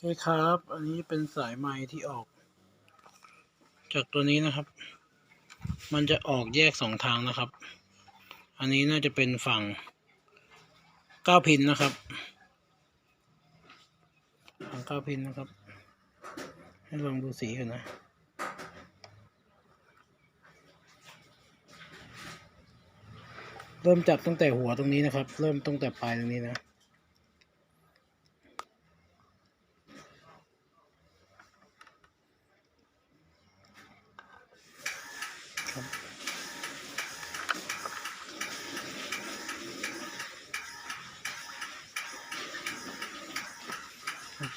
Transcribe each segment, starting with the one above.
โอเคครับ อันนี้เป็นสายไม้ที่ออก จากตัวนี้นะครับ มันจะออกแยกสองทางนะครับ อันนี้น่าจะเป็นฝั่งเก้าพินนะครับ ฝั่งเก้าพินนะครับ ให้ลองดูสีกันนะเริ่มจับตั้งแต่หัวตรงนี้นะครับ เริ่มตั้งแต่ปลายตรงนี้นะ จ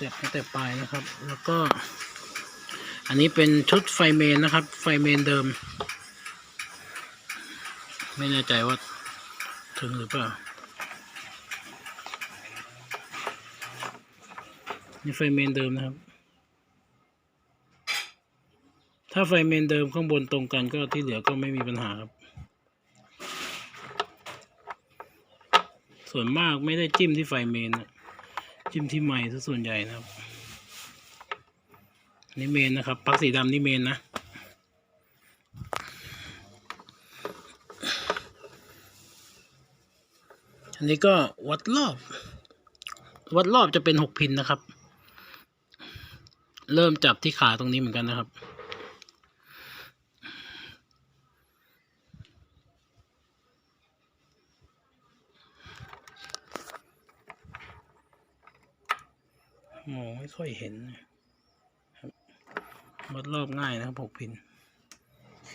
ับตั้งแต่ปลายนะครับ แล้วก็ อันนี้เป็นชุดไฟเมนนะครับ ไฟเมนเดิม ไม่แน่ใจว่าถึงหรือเปล่า นี่ไฟเมนเดิมนะครับ ถ้าไฟเมนเดิมข้างบนตรงกันก็ที่เหลือก็ไม่มีปัญหาครับ ส่วนมากไม่ได้จิ้มที่ไฟเมนนะจิ้มที่ไม้ซะส่วนใหญ่นะครับ นี่เมนนะครับปลั๊กสีดำนี่เมนนะอันนี้ก็วัดรอบ วัดรอบจะเป็นหกพินนะครับ เริ่มจับที่ขาตรงนี้เหมือนกันนะครับ มองไม่ค่อยเห็นนะครับวัดรอบง่ายนะครับหกพินโอเค